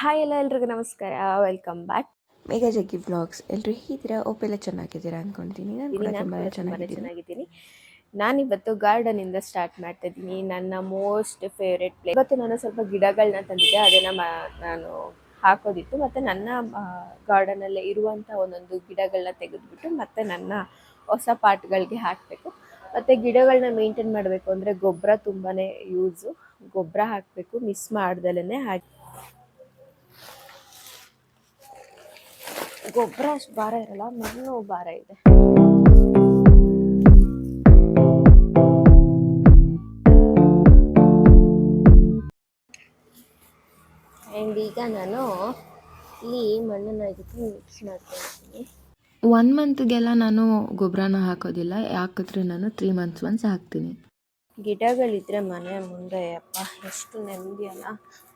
Hi ಎಲ್ಲ ಎಲ್ರಿಗೂ ನಮಸ್ಕಾರ ವೆಲ್ಕಮ್ ಬ್ಯಾಕ್ ಮೇಘಾ ಜಗ್ಗಿ ಬ್ಲಾಗ್ಸ್ ಎಲ್ಲರೂ ಹೇಗಿದ್ದೀರಾ? ಒಪ್ಪೆಲ್ಲ ಚೆನ್ನಾಗಿದ್ದೀರಾ ಅಂದ್ಕೊಳ್ತೀನಿ ನಾನು ಕೂಡ ತುಂಬ ಚೆನ್ನಾಗಿದ್ದೀನಿ. ನಾನು ನಾನಿವತ್ತು ಗಾರ್ಡನ್ ಇಂದ ಸ್ಟಾರ್ಟ್ ಮಾಡ್ತಾ ಇದ್ದೀನಿ. ನನ್ನ ಮೋಸ್ಟ್ ಫೇವ್ರೆಟ್ ಪ್ಲೇಸ್ ಇವತ್ತು ನಾನು ಸ್ವಲ್ಪ ಗಿಡಗಳನ್ನ ತಂದಿದ್ದೆ. ಅದನ್ನು ನಾನು ಹಾಕೋದಿತ್ತು. ಮತ್ತೆ ನನ್ನ ಗಾರ್ಡನ್ ಇರುವಂಥ ಇರುವಂತ ಒಂದೊಂದು ಗಿಡಗಳನ್ನ ತೆಗೆದ್ಬಿಟ್ಟು ಮತ್ತೆ ನನ್ನ ಹೊಸ ಪಾಟ್ಗಳಿಗೆ ಹಾಕಬೇಕು. ಮತ್ತೆ ಗಿಡಗಳನ್ನ ಮೇಂಟೈನ್ ಮಾಡಬೇಕು ಅಂದ್ರೆ ಗೊಬ್ಬರ ತುಂಬಾನೇ ಯೂಸು ಗೊಬ್ಬರ ಹಾಕಬೇಕು ಮಿಸ್ ಮಾಡ್ದಲೇ ಹಾಕಿ. ಗೊಬ್ಬರ ಅಷ್ಟು ಭಾರ ಇರಲ್ಲ ಮಣ್ಣು ಭಾರ ಇದೆ. ಆ್ಯಂಡ್ ಈಗ ನಾನು ಇಲ್ಲಿ ಮಣ್ಣನ್ನು ಇದಕ್ಕೆ ಮಿಕ್ಸ್ ಮಾಡ್ಕೊಳ್ತೀನಿ ಒನ್ ಮಂತ್ಗೆಲ್ಲ ನಾನು ಗೊಬ್ಬರನ ಹಾಕೋದಿಲ್ಲ ಯಾಕಂದ್ರೆ ನಾನು ತ್ರೀ ಮಂತ್ಸ್ ಒನ್ಸ್ ಹಾಕ್ತೀನಿ. ಗಿಡಗಳಿದ್ರೆ ಮನೆ ಮುಂದೆ ಅಪ್ಪ ಎಷ್ಟು ನೆಮ್ಮದಿ ಅಲ್ಲ.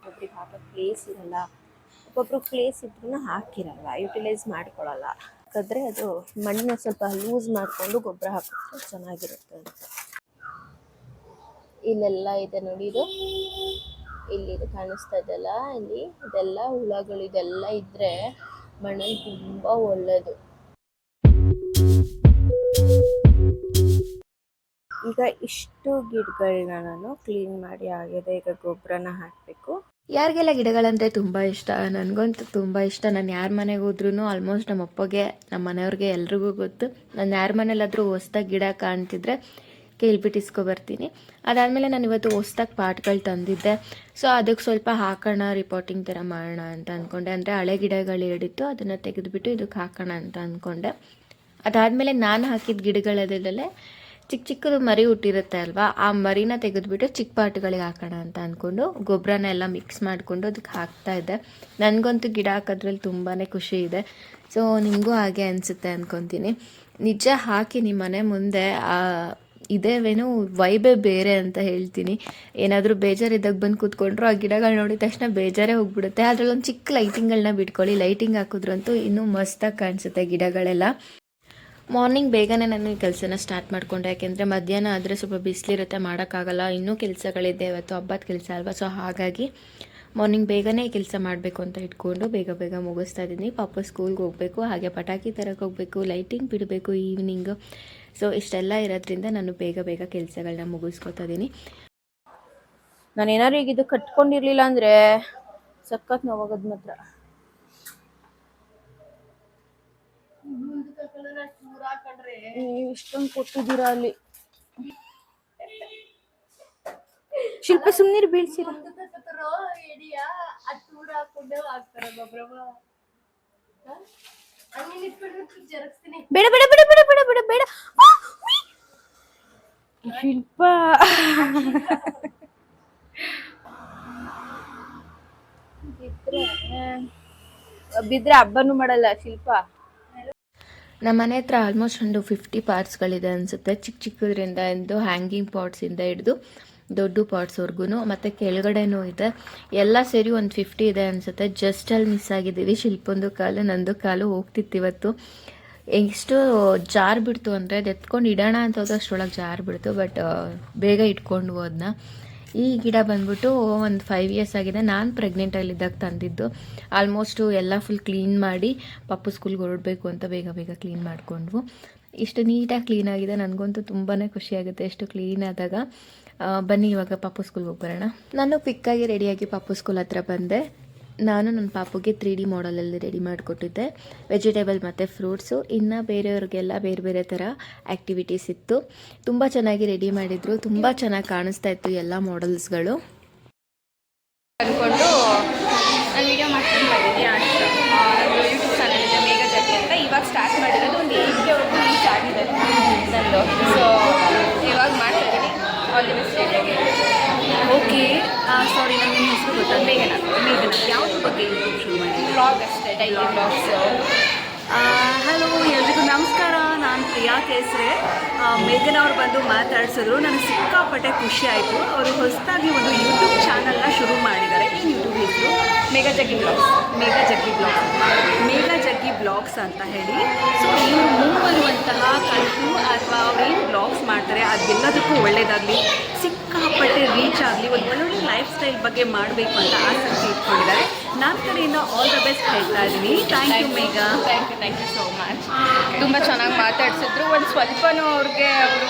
ಒಬ್ರಿಗೆ ಹಾಕೋ ಪ್ಲೇಸ್ ಇರಲ್ಲ. ಒಬ್ಬೊಬ್ರು ಪ್ಲೇಸ್ ಇದ್ರೂ ಹಾಕಿರಲ್ಲ ಯುಟಿಲೈಸ್ ಮಾಡ್ಕೊಳ್ಳಲ್ಲ ಯಾಕಂದರೆ ಅದು ಮಣ್ಣನ್ನ ಸ್ವಲ್ಪ ಲೂಸ್ ಮಾಡಿಕೊಂಡು ಗೊಬ್ಬರ ಹಾಕಿದ್ರೆ ಚೆನ್ನಾಗಿರುತ್ತೆ ಅಂತ. ಇಲ್ಲೆಲ್ಲ ಇದೆ ನೋಡಿ ಇದು. ಇಲ್ಲಿ ಕಾಣಿಸ್ತಾ ಇದೆಲ್ಲ ಇಲ್ಲಿ ಇದೆಲ್ಲ ಹುಳಗಳು, ಇದೆಲ್ಲ ಇದ್ರೆ ಮಣ್ಣಲ್ಲಿ ತುಂಬ ಒಳ್ಳೆಯದು ಈಗ ಇಷ್ಟು ಗಿಡಗಳನ್ನ ನಾನು ಕ್ಲೀನ್ ಮಾಡಿ ಆಗಿದೆ ಈಗ ಗೊಬ್ಬರನ ಹಾಕಬೇಕು. ಯಾರಿಗೆಲ್ಲ ಗಿಡಗಳಂದರೆ ತುಂಬ ಇಷ್ಟ? ನನಗಂತೂ ತುಂಬ ಇಷ್ಟ. ನಾನು ಯಾರ ಮನೆಗೆ ಹೋದ್ರೂ ಆಲ್ಮೋಸ್ಟ್ ನಮ್ಮ ಅಪ್ಪಗೆ ನಮ್ಮ ಮನೆಯವ್ರಿಗೆ ಎಲ್ರಿಗೂ ಗೊತ್ತು. ನಾನು ಯಾರ ಮನೇಲಾದರೂ ಹೊಸ್ದಾಗಿ ಗಿಡ ಕಾಣ್ತಿದ್ರೆ ಕೇಳ್ಬಿಟ್ಟು ಇಸ್ಕೊಬರ್ತೀನಿ ಅದಾದಮೇಲೆ ನಾನು ಇವತ್ತು ಹೊಸ್ದಾಗಿ ಪಾಟ್ಗಳು ತಂದಿದ್ದೆ. ಸೊ ಅದಕ್ಕೆ ಸ್ವಲ್ಪ ಹಾಕೋಣ ರಿಪೋರ್ಟಿಂಗ್ ಥರ ಮಾಡೋಣ ಅಂತ ಅಂದ್ಕೊಂಡೆ ಅಂದರೆ ಹಳೆ ಗಿಡಗಳು ಹಿಡಿತು ಅದನ್ನು ತೆಗೆದುಬಿಟ್ಟು ಇದಕ್ಕೆ ಹಾಕೋಣ ಅಂತ ಅಂದ್ಕೊಂಡೆ ಅದಾದಮೇಲೆ ನಾನು ಹಾಕಿದ ಗಿಡಗಳದಲ್ಲೇ ಚಿಕ್ಕ ಚಿಕ್ಕದು ಮರಿ ಹುಟ್ಟಿರುತ್ತೆ ಅಲ್ವಾ? ಆ ಮರಿನ ತೆಗೆದುಬಿಟ್ಟು ಚಿಕ್ಕ ಪಾಟ್ಗಳಿಗೆ ಹಾಕೋಣ ಅಂತ ಅಂದ್ಕೊಂಡು ಗೊಬ್ಬರನ ಎಲ್ಲ ಮಿಕ್ಸ್ ಮಾಡಿಕೊಂಡು ಅದಕ್ಕೆ ಹಾಕ್ತಾ ಇದ್ದೆ. ನನಗಂತೂ ಗಿಡ ಹಾಕೋದ್ರಲ್ಲಿ ತುಂಬಾ ಖುಷಿ ಇದೆ. ಸೊ ನಿಮಗೂ ಹಾಗೆ ಅನಿಸುತ್ತೆ ಅಂದ್ಕೊತೀನಿ ನಿಜ ಹಾಕಿ ನಿಮ್ಮ ಮನೆ ಮುಂದೆ ಇದೇವೇನೋ ವೈಬೇ ಬೇರೆ ಅಂತ ಹೇಳ್ತೀನಿ. ಏನಾದರೂ ಬೇಜಾರಿದ್ದಾಗ ಬಂದು ಕೂತ್ಕೊಂಡ್ರು ಆ ಗಿಡಗಳು ನೋಡಿದ ತಕ್ಷಣ ಬೇಜಾರೇ ಹೋಗ್ಬಿಡುತ್ತೆ. ಅದರಲ್ಲೊಂದು ಚಿಕ್ಕ ಲೈಟಿಂಗ್ಗಳನ್ನ ಬಿಟ್ಕೊಳ್ಳಿ. ಲೈಟಿಂಗ್ ಹಾಕಿದ್ರಂತೂ ಇನ್ನೂ ಮಸ್ತಾಗಿ ಕಾಣಿಸುತ್ತೆ ಗಿಡಗಳೆಲ್ಲ. ಮಾರ್ನಿಂಗ್ ಬೇಗನೆ ನಾನು ಈ ಕೆಲಸನ ಸ್ಟಾರ್ಟ್ ಮಾಡಿಕೊಂಡೆ. ಯಾಕೆಂದರೆ ಮಧ್ಯಾಹ್ನ ಆದರೆ ಸ್ವಲ್ಪ ಬಿಸಿಲಿರುತ್ತೆ ಮಾಡೋಕ್ಕಾಗಲ್ಲ. ಇನ್ನೂ ಕೆಲಸಗಳಿದೆ ಇವತ್ತು, ಹಬ್ಬದ ಕೆಲಸ ಅಲ್ವಾ? ಸೊ ಹಾಗಾಗಿ ಮಾರ್ನಿಂಗ್ ಬೇಗನೆ ಕೆಲಸ ಮಾಡಬೇಕು ಅಂತ ಇಟ್ಕೊಂಡು ಬೇಗ ಬೇಗ ಮುಗಿಸ್ತಾ ಇದ್ದೀನಿ. ಪಾಪ ಸ್ಕೂಲ್ಗೆ ಹೋಗಬೇಕು, ಹಾಗೆ ಪಟಾಕಿ ತರಕ್ಕೆ ಹೋಗಬೇಕು ಲೈಟಿಂಗ್ ಬಿಡಬೇಕು ಈವ್ನಿಂಗು ಸೊ ಇಷ್ಟೆಲ್ಲ ಇರೋದ್ರಿಂದ ನಾನು ಬೇಗ ಬೇಗ ಕೆಲಸಗಳನ್ನ ಮುಗಿಸ್ಕೊತಾ ಇದ್ದೀನಿ. ನಾನು ಏನಾದ್ರು ಈಗ ಇದು ಕಟ್ಕೊಂಡಿರಲಿಲ್ಲ ಅಂದರೆ ಸಖತ್ ನೋವಾಗೋದು ಮಾತ್ರ. ನೀವು ಇಷ್ಟೊಂದು ಕೊಟ್ಟಿದ್ದೀರಾ ಅಲ್ಲಿ? ಶಿಲ್ಪ ಸುಮ್ನೀರ್ ಬೀಳ್ಸಿರ. ಬೇಡ ಬೇಡ ಬೇಡ ಬೇಡ ಬೇಡ ಬೇಡ ಬೇಡ. ಶಿಲ್ಪ. ಬಿದ್ರೆ ಹಬ್ಬನೂ ಮಾಡಲ್ಲ ಶಿಲ್ಪ. ನಮ್ಮ ಮನೆ ಹತ್ರ ಆಲ್ಮೋಸ್ಟ್ ಒಂದು ಫಿಫ್ಟಿ ಪಾರ್ಟ್ಸ್ಗಳಿದೆ ಅನಿಸುತ್ತೆ. ಚಿಕ್ಕ ಚಿಕ್ಕದ್ರಿಂದ ಎಂದು ಹ್ಯಾಂಗಿಂಗ್ ಪಾಟ್ಸಿಂದ ಹಿಡಿದು ದೊಡ್ಡ ಪಾಟ್ಸ್ವರೆಗೂ ಮತ್ತು ಕೆಳಗಡೆನೂ ಇದೆ. ಎಲ್ಲ ಸೇರಿ ಒಂದು ಫಿಫ್ಟಿ ಇದೆ ಅನಿಸುತ್ತೆ. ಜಸ್ಟ್ ಅಲ್ಲಿ ಮಿಸ್ ಆಗಿದ್ದೀವಿ. ಶಿಲ್ಪೊಂದು ಕಾಲು, ನಂದು ಕಾಲು ಹೋಗ್ತಿತ್ತು ಇವತ್ತು. ಎಷ್ಟು ಜಾರ್ ಬಿಡ್ತು ಅಂದರೆ ಅದು ಎತ್ಕೊಂಡು ಇಡೋಣ ಅಂತ ಅಷ್ಟರೊಳಗೆ ಜಾರ್ ಬಿಡ್ತು. ಬಟ್ ಬೇಗ ಇಟ್ಕೊಂಡು ಹೋದ್ನ. ಈ ಗಿಡ ಬಂದ್ಬಿಟ್ಟು ಒಂದು ಫೈವ್ ಇಯರ್ಸ್ ಆಗಿದೆ. ನಾನು ಪ್ರೆಗ್ನೆಂಟಲ್ಲಿದ್ದಾಗ ತಂದಿದ್ದು. ಆಲ್ಮೋಸ್ಟು ಎಲ್ಲ ಫುಲ್ ಕ್ಲೀನ್ ಮಾಡಿ ಪಪ್ಪು ಸ್ಕೂಲ್ಗೆ ಹೊರಡಬೇಕು ಅಂತ ಬೇಗ ಬೇಗ ಕ್ಲೀನ್ ಮಾಡಿಕೊಂಡ್ವು. ಇಷ್ಟು ನೀಟಾಗಿ ಕ್ಲೀನ್ ಆಗಿದೆ. ನನಗಂತೂ ತುಂಬಾ ಖುಷಿಯಾಗುತ್ತೆ ಎಷ್ಟು ಕ್ಲೀನ್ ಆದಾಗ. ಬನ್ನಿ ಇವಾಗ ಪಾಪು ಸ್ಕೂಲ್ಗೆ ಹೋಗ್ಬರೋಣ ನಾನು ಕ್ವಿಕ್ಕಾಗಿ ರೆಡಿಯಾಗಿ ಪಾಪು ಸ್ಕೂಲ್ ಹತ್ರ ಬಂದೆ. ನಾನು ನನ್ನ ಪಾಪುಗೆ ತ್ರೀ ಡಿ ಮಾಡಲಲ್ಲಿ ರೆಡಿ ಮಾಡಿಕೊಟ್ಟಿದ್ದೆ. ವೆಜಿಟೇಬಲ್ ಮತ್ತು ಫ್ರೂಟ್ಸು ಇನ್ನು ಬೇರೆಯವ್ರಿಗೆಲ್ಲ ಬೇರೆ ಬೇರೆ ಥರ ಆ್ಯಕ್ಟಿವಿಟೀಸ್ ಇತ್ತು. ತುಂಬ ಚೆನ್ನಾಗಿ ರೆಡಿ ಮಾಡಿದರು. ತುಂಬ ಚೆನ್ನಾಗಿ ಕಾಣಿಸ್ತಾ ಇತ್ತು ಎಲ್ಲ ಮಾಡಲ್ಸ್ಗಳು ಅಂದ್ಕೊಂಡು ನಾನು ವಿಡಿಯೋ ಮಾಡ್ಕೊಂಡು ಅಷ್ಟು ಯೂಟ್ಯೂಬ್ ಚಾನಲ್ ಇದೆ ಮೇಘ ಜಗ್ಗಿ ಅಂತ. ಇವಾಗ ಸ್ಟಾರ್ಟ್ ಮಾಡಿರೋದು ಒಂದು ಏಜ್ಗೆವರೆಗೂ ರೀಚ್ ಆಗಿದೆ ನಂದು. ಸೊ ಇವಾಗ ಮಾಡ್ತಾ ಇದ್ದೀನಿ all the best okay sorry ಹೆಸರು ಯಾವ್ದ್ರ ಬಗ್ಗೆ ಯೂಟ್ಯೂಬ್ ಮಾಡಿ ಬ್ಲಾಗ್ ಡೈಲಿ ಬ್ಲಾಗ್ಸು ಹಲೋ ಎಲ್ರಿಗೂ ನಮಸ್ಕಾರ. ನಾನು ಪ್ರಿಯಾ ಕೇಸ್ರೆ. ಮೇಘನ ಅವ್ರು ಬಂದು ಮಾತಾಡ್ಸಿದ್ರು. ನನಗೆ ಸಿಕ್ಕಾಪಟ್ಟೆ ಖುಷಿ ಆಯಿತು. ಅವರು ಹೊಸದಾಗಿ ಒಂದು ಯೂಟ್ಯೂಬ್ ಚಾನಲ್ನ ಶುರು ಮಾಡಿದ್ದಾರೆ. ಈ ಯೂಟ್ಯೂಬ್ ಹೆಸರು ಮೇಘ ಜಗ್ಗಿ ಬ್ಲಾಗ್ಸ್. ಮೇಘ ಜಗ್ಗಿ ಬ್ಲಾಗ್ಸ್. ಮೇಘ ಜಗ್ಗಿ ಬ್ಲಾಗ್ಸ್ ಅಂತ ಹೇಳಿ. ಸೊ ಇವರು ಮುಂಬರುವಂತಹ ಕಂಟು ಅಥವಾ ಏನು ಬ್ಲಾಗ್ಸ್ ಮಾಡ್ತಾರೆ, ಅದೆಲ್ಲದಕ್ಕೂ ಒಳ್ಳೆಯದಾಗಲಿ ಸಿಕ್ಕಾಪಟ್ಟೆ ರೀಚ್ ಆಗಲಿ ಒಂದು ಒಳ್ಳೊಳ್ಳೆ ಲೈಫ್ ಸ್ಟೈಲ್ ಬಗ್ಗೆ ಮಾಡಬೇಕು ಅಂತ ಆಸಕ್ತಿ ಇಟ್ಕೊಂಡಿದ್ದಾರೆ. ನನ್ನ ಕಡೆಯಿಂದ ಆಲ್ ದ ಬೆಸ್ಟ್ ಹೇಳ್ತಾ ಇದ್ದೀನಿ. Thank you Megha thank you thank you so much ತುಂಬ ಚೆನ್ನಾಗಿ ಮಾತಾಡ್ಸಿದ್ರು. ಒಂದು ಸ್ವಲ್ಪನೂ ಅವ್ರಿಗೆ ಅವರು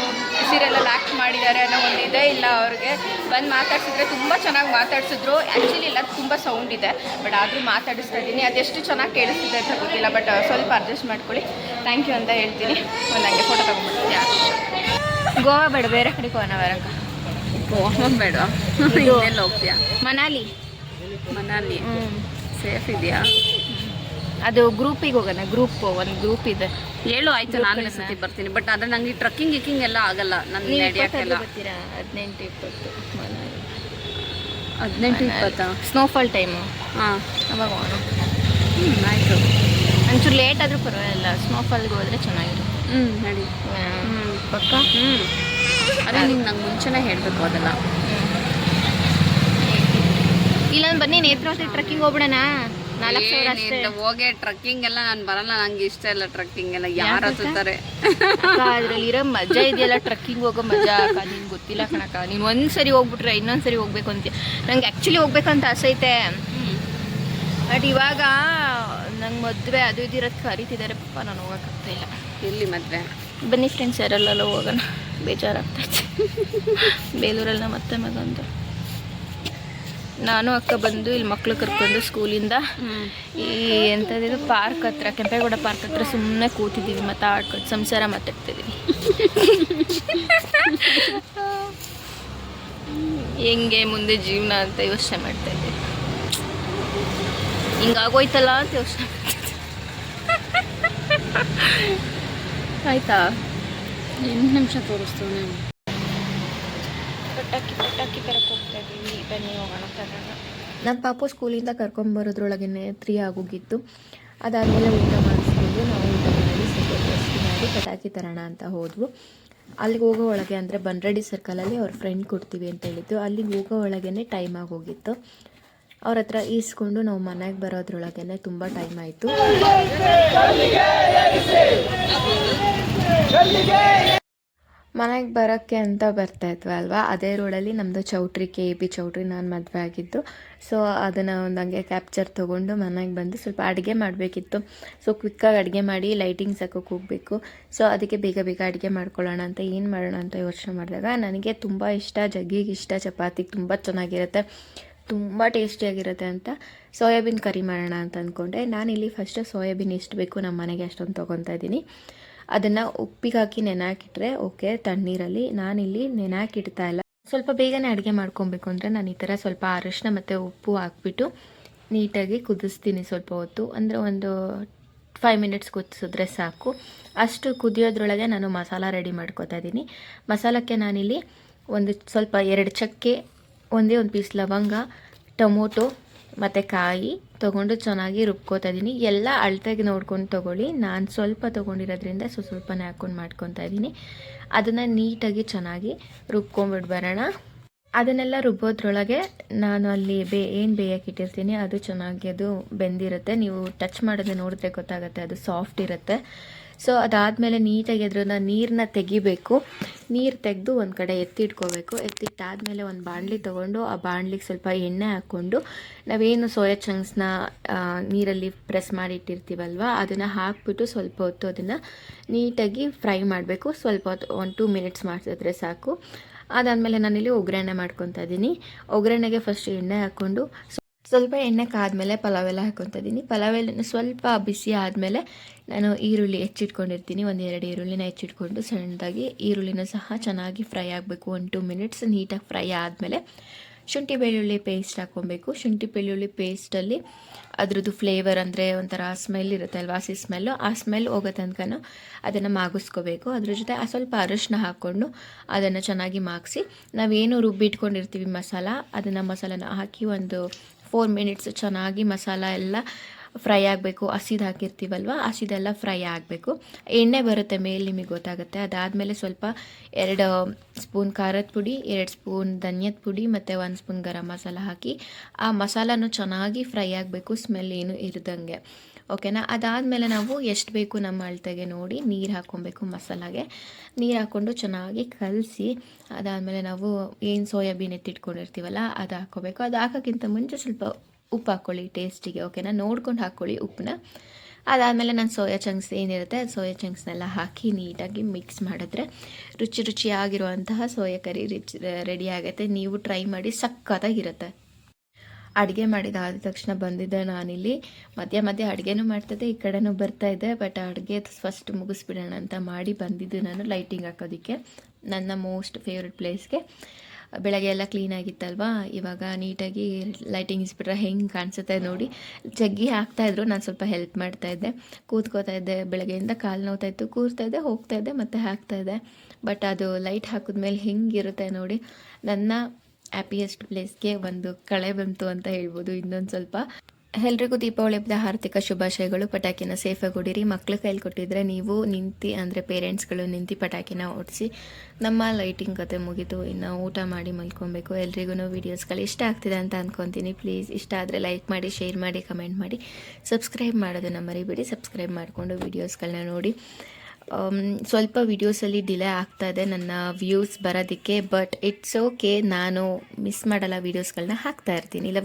ಸೀರೆಲ್ಲ ಆ್ಯಕ್ಟ್ ಮಾಡಿದ್ದಾರೆ ಅನ್ನೋ ಒಂದು ಇದೇ ಇಲ್ಲ ಅವ್ರಿಗೆ. ಬಂದು ಮಾತಾಡ್ಸಿದ್ರೆ ತುಂಬ ಚೆನ್ನಾಗಿ ಮಾತಾಡ್ಸಿದ್ರು. ಆ್ಯಕ್ಚುಲಿ ಇಲ್ಲ ತುಂಬ ಸೌಂಡ್ ಇದೆ. ಬಟ್ ಆದರೂ ಮಾತಾಡಿಸ್ತಾ ಇದ್ದೀನಿ. ಅದೆಷ್ಟು ಚೆನ್ನಾಗಿ ಕೇಳಿಸ್ತಿದೆ ಅಂತ ಗೊತ್ತಿಲ್ಲ ಬಟ್ ಸ್ವಲ್ಪ ಅಡ್ಜಸ್ಟ್ ಮಾಡ್ಕೊಳ್ಳಿ. ಥ್ಯಾಂಕ್ ಯು ಅಂತ ಹೇಳ್ತೀನಿ. ಒಂದು ಹಂಗೆ ಫೋಟೋ ತೊಗೊಂಡ್ಬಿಡ್ತೀನಿ ಗೋವಾ ಬೇಡ ಬೇರೆ ಕಡೆ ಹೋಗೋಣ ಬರಕ ಗೋವಾ ಬೇಡ. ಇದು- ಇನ್ನೆಲ್ಲ ಹೋಗ್ತೀಯಾ? ಮನಾಲಿ. ಮನಾಲಿ. ಸೇಫ್ ಇದೆಯಾ? ಅದು ಗ್ರೂಪಿಗೆ ಹೋಗೋಣ ಗ್ರೂಪ್ ಒಂದು ಗ್ರೂಪ್ ಇದೆ. ಹೇಳು ಆಯ್ತು ನಾನು ಸತಿ ಬರ್ತೀನಿ. ಬಟ್ ಆದ್ರೆ ನಂಗೆ ಟ್ರಕ್ಕಿಂಗ್ ಗಿಕ್ಕಿಂಗ್ ಎಲ್ಲ ಆಗಲ್ಲ. ನನ್ನ ನಡೆಯೋಕ್ಕೆಲ್ಲ ಹದಿನೆಂಟು ಇಪ್ಪತ್ತು ಹದಿನೆಂಟು ಇಪ್ಪತ್ತಾ? ಸ್ನೋಫಾಲ್ ಟೈಮು ಹಾಂ. ಅವಾಗ ಹ್ಞೂ ಆಯಿತು. ಒಂಚೂರು ಲೇಟ್ ಆದರೂ ಪರವಾಗಿಲ್ಲ. ಸ್ನೋಫಾಲ್ಗೆ ಹೋದರೆ ಚೆನ್ನಾಗಿರುತ್ತೆ. ಹ್ಞೂ ನಡಿ. ಹ್ಞೂ ಪಕ್ಕ? ಹ್ಞೂ ಅದೇ ನಿಂಗೆ ನಂಗೆ ಮುಂಚೆನೇ ಹೇಳಬೇಕು ಅದೆಲ್ಲ ಇಲ್ಲೊಂದು ಬನ್ನಿ ನೇತ್ರಾವತಿ ಟ್ರಕ್ಕಿಂಗ್ ಹೋಗ್ಬಿಡೋಣ. ನಾಲ್ಕು ಸಾವಿರ ಅಷ್ಟೇ. ಏನಿಲ್ಲ, ಹೋಗೆ ಟ್ರಕ್ಕಿಂಗ್ ಎಲ್ಲ ನಾನು ಬರಲ್ಲ ನಂಗೆ ಇಷ್ಟ ಇಲ್ಲ ಟ್ರಕ್ಕಿಂಗ್ ಎಲ್ಲ. ಯಾರು ಹತ್ತಾರೆ ಅದ್ರಲ್ಲಿ ಇರೋ ಮಜಾ ಇದೆಯಲ್ಲ ಟ್ರಕ್ಕಿಂಗ್ ಹೋಗೋ ಮಜಾ ಅಕ್ಕ ನಿನ್ಗೆ ಗೊತ್ತಿಲ್ಲ ಕಣಕ್ಕ. ನೀನು ಒಂದು ಸರಿ ಹೋಗ್ಬಿಟ್ರೆ ಇನ್ನೊಂದು ಸರಿ ಹೋಗ್ಬೇಕು ಅಂತ ನಂಗೆ ಆ್ಯಕ್ಚುಲಿ ಹೋಗ್ಬೇಕಂತ ಆಸೆ ಐತೆ. ಬಟ್ ಇವಾಗ ನಂಗೆ ಮದುವೆ ಅದು ಇದಿರೋದು ಕರೀತಿದ್ದಾರೆ ಪಾಪ ನಾನು ಹೋಗೋಕ್ಕಾಗ್ತಾ ಇಲ್ಲ. ಎಲ್ಲಿ ಮದುವೆ? ಬನ್ನಿ ಫ್ರೆಂಡ್ಸ್ ಯಾರಲ್ಲೆಲ್ಲ ಹೋಗೋಣ. ಬೇಜಾರಾಗ್ತೈತೆ. ಬೇಲೂರಲ್ಲಿ ಮತ್ತೆ ಅತ್ತೆ ಮಗ ಅಂತ ನಾನು ಅಕ್ಕ ಬಂದು ಇಲ್ಲಿ ಮಕ್ಕಳು ಕರ್ಕೊಂಡು ಸ್ಕೂಲಿಂದ ಈ ಎಂಥದ್ದು ಪಾರ್ಕ್ ಹತ್ರ, ಕೆಂಪೇಗೌಡ ಪಾರ್ಕ್ ಹತ್ರ ಸುಮ್ಮನೆ ಕೂತಿದ್ದೀವಿ ಮಾತಾಡ್ಕೊಂಡು ಸಂಸಾರ ಮಾತಾಡ್ತಿದ್ದೀವಿ ಹೆಂಗೆ ಮುಂದೆ ಜೀವನ ಅಂತ ಯೋಚನೆ ಮಾಡ್ತಾ ಇದ್ದೀವಿ ಹಿಂಗಾಗೋಯ್ತಲ್ಲ ಅಂತ ಯೋಚನೆ ಆಯ್ತಾ? ಎಂಟು ನಿಮಿಷ ತೋರಿಸ್ತೀವಿ ನೀವು ಪಟಾಕಿ ಪಟಾಕಿ ತರಕ್ಕೆ ಹೋಗ್ತಾ ಇದ್ದೀವಿ ಬನ್ನಿ ಹೋಗೋಣ ತರೋಣ. ನನ್ನ ಪಾಪು ಸ್ಕೂಲಿಂದ ಕರ್ಕೊಂಬರೋದ್ರೊಳಗೇ ತ್ರೀ ಆಗೋಗಿತ್ತು. ಅದಾದಮೇಲೆ ಊಟ ಮಾಡಿಸ್ಕೊಂಡು ನಾವು ಊಟ ಮಾಡಿ ಸ್ವಲ್ಪ ರೆಸ್ಟ್ ಮಾಡಿ ಪಟಾಕಿ ತರೋಣ ಅಂತ ಹೋದ್ವು. ಅಲ್ಲಿಗೆ ಹೋಗೋ ಒಳಗೆ ಅಂದರೆ ಬನ್ರೆಡ್ಡಿ ಸರ್ಕಲಲ್ಲಿ ಅವ್ರ ಫ್ರೆಂಡ್ ಕೊಡ್ತೀವಿ ಅಂತ ಹೇಳಿದ್ದು. ಅಲ್ಲಿಗೆ ಹೋಗೋ ಒಳಗೇ ಟೈಮ್ ಆಗೋಗಿತ್ತು ಅವ್ರ ಹತ್ರ ಈಸ್ಕೊಂಡು ನಾವು ಮನೆಗೆ ಬರೋದ್ರೊಳಗೇನೆ ತುಂಬ ಟೈಮ್ ಆಯಿತು. ಮನೆಗೆ ಬರೋಕ್ಕೆ ಅಂತ ಬರ್ತಾ ಇದ್ವಿ ಅಲ್ವಾ? ಅದೇ ರೋಡಲ್ಲಿ ನಮ್ಮದು ಚೌಟ್ರಿ ಕೆ ಬಿ ಚೌಟ್ರಿ ನಾನು ಮದುವೆ ಆಗಿದ್ದು. ಸೊ ಅದನ್ನು ಒಂದು ಹಂಗೆ ಕ್ಯಾಪ್ಚರ್ ತೊಗೊಂಡು ಮನೆಗೆ ಬಂದು ಸ್ವಲ್ಪ ಅಡುಗೆ ಮಾಡಬೇಕಿತ್ತು. ಸೊ ಕ್ವಿಕ್ಕಾಗಿ ಅಡುಗೆ ಮಾಡಿ ಲೈಟಿಂಗ್ಸ್ ಹಾಕೋಕೆ ಹೋಗಬೇಕು. ಸೊ ಅದಕ್ಕೆ ಬೇಗ ಬೇಗ ಅಡುಗೆ ಮಾಡ್ಕೊಳ್ಳೋಣ ಅಂತ, ಏನು ಮಾಡೋಣ ಅಂತ ಯೋಚನೆ ಮಾಡಿದಾಗ, ನನಗೆ ತುಂಬ ಇಷ್ಟ, ಜಗ್ಗಿಗೆ ಇಷ್ಟ, ಚಪಾತಿಗೆ ತುಂಬ ಚೆನ್ನಾಗಿರುತ್ತೆ. ತುಂಬ ಟೇಸ್ಟಿಯಾಗಿರುತ್ತೆ ಅಂತ. ಸೋಯಾಬೀನ್ ಕರಿ ಮಾಡೋಣ ಅಂತ ಅಂದ್ಕೊಂಡೆ ನಾನಿಲ್ಲಿ ಫಸ್ಟು ಸೋಯಾಬೀನ್ ಎಷ್ಟು ಬೇಕು ನಮ್ಮ ಮನೆಗೆ ಅಷ್ಟೊಂದು ತೊಗೊತಾ ಇದ್ದೀನಿ. ಅದನ್ನು ಉಪ್ಪಿಗೆ ಹಾಕಿ ನೆನಾಕಿಟ್ರೆ ಓಕೆ, ತಣ್ಣೀರಲ್ಲಿ. ನಾನಿಲ್ಲಿ ನೆನಾಕಿಡ್ತಾ ಇಲ್ಲ. ಸ್ವಲ್ಪ ಬೇಗನೆ ಅಡುಗೆ ಮಾಡ್ಕೊಬೇಕು ಅಂದರೆ ನಾನು ಈ ಥರ ಸ್ವಲ್ಪ ಅರಶಿನ ಮತ್ತು ಉಪ್ಪು ಹಾಕ್ಬಿಟ್ಟು ನೀಟಾಗಿ ಕುದಿಸ್ತೀನಿ ಸ್ವಲ್ಪ ಹೊತ್ತು. ಅಂದರೆ ಒಂದು ಫೈವ್ ಮಿನಿಟ್ಸ್ ಕುದಿಸಿದ್ರೆ ಸಾಕು. ಅಷ್ಟು ಕುದಿಯೋದ್ರೊಳಗೆ ನಾನು ಮಸಾಲ ರೆಡಿ ಮಾಡ್ಕೊತಾ ಇದ್ದೀನಿ. ಮಸಾಲಕ್ಕೆ ನಾನಿಲ್ಲಿ ಒಂದು ಸ್ವಲ್ಪ ಎರಡು ಚಕ್ಕೆ ಒಂದೇ ಒಂದು ಪೀಸ್ ಲವಂಗ, ಟೊಮೊಟೊ ಮತ್ತು ಕಾಯಿ ತೊಗೊಂಡು ಚೆನ್ನಾಗಿ ರುಬ್ಕೋತಾ ಇದ್ದೀನಿ ಎಲ್ಲ ಅಳತೆಗೆ ನೋಡ್ಕೊಂಡು ತೊಗೊಳ್ಳಿ. ನಾನು ಸ್ವಲ್ಪ ತೊಗೊಂಡಿರೋದ್ರಿಂದ ಸೊ ಸ್ವಲ್ಪನೇ ಹಾಕ್ಕೊಂಡು ಮಾಡ್ಕೊತಾ ಇದ್ದೀನಿ ಅದನ್ನು ನೀಟಾಗಿ ಚೆನ್ನಾಗಿ ರುಬ್ಕೊಂಬಿಡ್ಬರೋಣ ಅದನ್ನೆಲ್ಲ ರುಬ್ಬೋದ್ರೊಳಗೆ ನಾನು ಅಲ್ಲಿ ಬೇ, ಏನು ಬೇಯಕ್ಕೆ ಇಟ್ಟಿರ್ತೀನಿ, ಅದು ಚೆನ್ನಾಗಿ ಅದು ಬೆಂದಿರುತ್ತೆ. ನೀವು ಟಚ್ ಮಾಡೋದೇ ನೋಡಿದ್ರೆ ಗೊತ್ತಾಗುತ್ತೆ, ಅದು ಸಾಫ್ಟ್ ಇರುತ್ತೆ. ಸೊ ಅದಾದಮೇಲೆ ನೀಟಾಗಿ ಅದ್ರನ್ನ ನೀರನ್ನ ತೆಗಿಬೇಕು. ನೀರು ತೆಗೆದು ಒಂದು ಕಡೆ ಎತ್ತಿಟ್ಕೋಬೇಕು. ಎತ್ತಿಟ್ಟಾದಮೇಲೆ ಒಂದು ಬಾಣಲಿ ತೊಗೊಂಡು, ಆ ಬಾಣಲಿಗೆ ಸ್ವಲ್ಪ ಎಣ್ಣೆ ಹಾಕ್ಕೊಂಡು, ನಾವೇನು ಸೋಯಾ ಚಂಕ್ಸ್ನ ನೀರಲ್ಲಿ ಪ್ರೆಸ್ ಮಾಡಿ ಇಟ್ಟಿರ್ತೀವಲ್ವ, ಅದನ್ನು ಹಾಕ್ಬಿಟ್ಟು ಸ್ವಲ್ಪ ಹೊತ್ತು ಅದನ್ನು ನೀಟಾಗಿ ಫ್ರೈ ಮಾಡಬೇಕು. ಸ್ವಲ್ಪ ಹೊತ್ತು, ಒಂದು ಟೂ ಮಿನಿಟ್ಸ್ ಮಾಡಿಸಿದ್ರೆ ಸಾಕು. ಅದಾದಮೇಲೆ ನಾನಿಲ್ಲಿ ಒಗ್ಗರಣೆ ಮಾಡ್ಕೊತಾ ಇದ್ದೀನಿ. ಒಗ್ಗರಣೆಗೆ ಫಸ್ಟ್ ಎಣ್ಣೆ ಹಾಕ್ಕೊಂಡು ಸ್ವಲ್ಪ ಎಣ್ಣೆ ಕಾದ್ಮೇಲೆ ಪಲಾವ್ ಎಲ್ಲ ಹಾಕೊತ ಇದ್ದೀನಿ. ಪಲಾವ್ ಎಲ್ಲ ಸ್ವಲ್ಪ ಬಿಸಿ ಆದಮೇಲೆ ನಾನು ಈರುಳ್ಳಿ ಹೆಚ್ಚಿಟ್ಕೊಂಡಿರ್ತೀನಿ. ಒಂದು ಎರಡು ಈರುಳ್ಳಿನ ಹೆಚ್ಚಿಟ್ಕೊಂಡು ಸಣ್ಣದಾಗಿ ಈರುಳ್ಳಿನ ಸಹ ಚೆನ್ನಾಗಿ ಫ್ರೈ ಆಗಬೇಕು. ಒನ್ ಟೂ ಮಿನಿಟ್ಸ್ ನೀಟಾಗಿ ಫ್ರೈ ಆದಮೇಲೆ ಶುಂಠಿ ಬೆಳ್ಳುಳ್ಳಿ ಪೇಸ್ಟ್ ಹಾಕ್ಕೊಬೇಕು. ಶುಂಠಿ ಬೆಳ್ಳುಳ್ಳಿ ಪೇಸ್ಟಲ್ಲಿ ಅದರದ್ದು ಫ್ಲೇವರ್ ಅಂದರೆ ಒಂಥರ ಸ್ಮೆಲ್ ಇರುತ್ತೆ ಅಲ್ವಾ, ಹಸಿ ಸ್ಮೆಲ್ಲು ಆ ಸ್ಮೆಲ್ ಹೋಗೋ ತನಕನೂ ಅದನ್ನು ಮಾಗಿಸ್ಕೋಬೇಕು. ಅದ್ರ ಜೊತೆ ಆ ಸ್ವಲ್ಪ ಅರಶಿನ ಹಾಕ್ಕೊಂಡು ಅದನ್ನು ಚೆನ್ನಾಗಿ ಮಾಗಿಸಿ, ನಾವೇನು ರುಬ್ಬಿಟ್ಕೊಂಡಿರ್ತೀವಿ ಮಸಾಲ, ಅದನ್ನು ಮಸಾಲನ ಹಾಕಿ ಒಂದು ಫೋರ್ ಮಿನಿಟ್ಸ್ ಚೆನ್ನಾಗಿ ಮಸಾಲ ಎಲ್ಲ ಫ್ರೈ ಆಗಬೇಕು, ಹಸಿದು ಹಾಕಿರ್ತೀವಲ್ವ? ಹಸಿದೆಲ್ಲ ಫ್ರೈ ಆಗಬೇಕು. ಎಣ್ಣೆ ಬರುತ್ತೆ ಮೇಲೆ ನಿಮಗೆ ಗೊತ್ತಾಗುತ್ತೆ. ಅದಾದಮೇಲೆ ಸ್ವಲ್ಪ ಎರಡು ಸ್ಪೂನ್ ಖಾರದ ಪುಡಿ, ಎರಡು ಸ್ಪೂನ್ ಧನಿಯದ ಪುಡಿ ಮತ್ತು ಒಂದು ಸ್ಪೂನ್ ಗರಂ ಮಸಾಲ ಹಾಕಿ ಆ ಮಸಾಲನೂ ಚೆನ್ನಾಗಿ ಫ್ರೈ ಆಗಬೇಕು, ಸ್ಮೆಲ್ ಏನು ಇರದಂಗೆ. ಓಕೆನಾ? ಅದಾದಮೇಲೆ ನಾವು ಎಷ್ಟು ಬೇಕು ನಮ್ಮ ಅಳತೆಗೆ ನೋಡಿ ನೀರು ಹಾಕ್ಕೊಬೇಕು ಮಸಾಲಾಗೆ. ನೀರು ಹಾಕ್ಕೊಂಡು ಚೆನ್ನಾಗಿ ಕಲಸಿ ಅದಾದಮೇಲೆ ನಾವು ಏನು ಸೋಯಾಬೀನ್ ಎತ್ತಿಟ್ಕೊಂಡಿರ್ತೀವಲ್ಲ, ಅದು ಹಾಕ್ಕೋಬೇಕು. ಅದು ಹಾಕೋಕ್ಕಿಂತ ಮುಂಚೆ ಸ್ವಲ್ಪ ಉಪ್ಪು ಹಾಕ್ಕೊಳ್ಳಿ ಟೇಸ್ಟಿಗೆ ಓಕೆನಾ ನೋಡ್ಕೊಂಡು ಹಾಕ್ಕೊಳ್ಳಿ ಉಪ್ಪನ್ನ. ಅದಾದಮೇಲೆ ನಾನು ಸೋಯಾ ಚಂಕ್ಸ್ ಏನಿರುತ್ತೆ ಅದು ಸೋಯಾ ಚಂಕ್ಸ್ನೆಲ್ಲ ಹಾಕಿ ನೀಟಾಗಿ ಮಿಕ್ಸ್ ಮಾಡಿದ್ರೆ ರುಚಿ ರುಚಿಯಾಗಿರುವಂತಹ ಸೋಯಾ ಕರಿ ರಿಚ್ ರೆಡಿ ಆಗುತ್ತೆ. ನೀವು ಟ್ರೈ ಮಾಡಿ ಸಕ್ಕತ್ತಾಗಿರುತ್ತೆ. ಅಡುಗೆ ಮಾಡಿದಾದ ತಕ್ಷಣ ಬಂದಿದ್ದೆ ನಾನಿಲ್ಲಿ. ಮಧ್ಯ ಮಧ್ಯೆ ಅಡುಗೆನೂ ಮಾಡ್ತಿದ್ದೆ ಈ ಕಡೆನೂ ಬರ್ತಾ ಇದೆ ಬಟ್ ಅಡುಗೆ ಫಸ್ಟ್ ಮುಗಿಸ್ಬಿಡೋಣ ಅಂತ ಮಾಡಿ ಬಂದಿದ್ದು ನಾನು ಲೈಟಿಂಗ್ ಹಾಕೋದಕ್ಕೆ. ನನ್ನ ಮೋಸ್ಟ್ ಫೇವ್ರೆಟ್ ಪ್ಲೇಸ್ಗೆ ಬೆಳಗ್ಗೆ ಎಲ್ಲ ಕ್ಲೀನ್ ಆಗಿತ್ತಲ್ವಾ? ಇವಾಗ ನೀಟಾಗಿ ಲೈಟಿಂಗ್ ಇಸ್ಬಿಟ್ರೆ ಹೆಂಗೆ ಕಾಣಿಸುತ್ತೆ ನೋಡಿ. ಜಗ್ಗಿ ಹಾಕ್ತಾಯಿದ್ರು ನಾನು ಸ್ವಲ್ಪ ಹೆಲ್ಪ್ ಮಾಡ್ತಾ ಇದ್ದೆ. ಕೂತ್ಕೋತಾ ಇದ್ದೆ, ಬೆಳಗ್ಗೆಯಿಂದ ಕಾಲು ನೋವ್ತಾ ಇತ್ತು. ಕೂರ್ತಾ ಇದ್ದೆ, ಹೋಗ್ತಾ ಇದ್ದೆ, ಮತ್ತೆ ಹಾಕ್ತಾ ಇದ್ದೆ. ಬಟ್ ಅದು ಲೈಟ್ ಹಾಕಿದ್ಮೇಲೆ ಹೆಂಗಿರುತ್ತೆ ನೋಡಿ. ನನ್ನ ಹ್ಯಾಪಿಯೆಸ್ಟ್ ಪ್ಲೇಸ್ಗೆ ಒಂದು ಕಳೆ ಬಂತು ಅಂತ ಹೇಳ್ಬೋದು, ಇನ್ನೊಂದು ಸ್ವಲ್ಪ. ಎಲ್ರಿಗೂ ದೀಪಾವಳಿ ಹಬ್ಬದ ಹಾರ್ದಿಕ ಶುಭಾಶಯಗಳು. ಪಟಾಕಿನ ಸೇಫಾಗಿ ಹೊಡಿರಿ. ಮಕ್ಕಳು ಕೈಲಿ ಕೊಟ್ಟಿದ್ರೆ ನೀವು ನಿಂತಿ, ಅಂದರೆ ಪೇರೆಂಟ್ಸ್ಗಳು ನಿಂತಿ ಪಟಾಕಿನ ಓಡಿಸಿ ನಮ್ಮ ಲೈಟಿಂಗ್ ಕತೆ ಮುಗಿದು ಇನ್ನು ಊಟ ಮಾಡಿ ಮಲ್ಕೊಬೇಕು. ಎಲ್ರಿಗೂ ವೀಡಿಯೋಸ್ಗಳು ಇಷ್ಟ ಆಗ್ತಿದೆ ಅಂತ ಅಂದ್ಕೊತೀನಿ ಪ್ಲೀಸ್ ಇಷ್ಟ ಆದರೆ ಲೈಕ್ ಮಾಡಿ ಶೇರ್ ಮಾಡಿ ಕಮೆಂಟ್ ಮಾಡಿ. ಸಬ್ಸ್ಕ್ರೈಬ್ ಮಾಡೋದನ್ನು ಮರಿಬೇಡಿ. ಸಬ್ಸ್ಕ್ರೈಬ್ ಮಾಡಿಕೊಂಡು ವೀಡಿಯೋಸ್ಗಳನ್ನ ನೋಡಿ. ಸ್ವಲ್ಪ ವೀಡಿಯೋಸಲ್ಲಿ ಡಿಲೇ ಆಗ್ತಾ ಇದೆ ನನ್ನ ವ್ಯೂಸ್ ಬರೋದಕ್ಕೆ ಬಟ್ ಇಟ್ಸ್ ಓಕೆ ನಾನು ಮಿಸ್ ಮಾಡಲ್ಲ ವೀಡಿಯೋಸ್ಗಳನ್ನ ಹಾಕ್ತಾ ಇರ್ತೀನಿ. ಇಲ್ಲ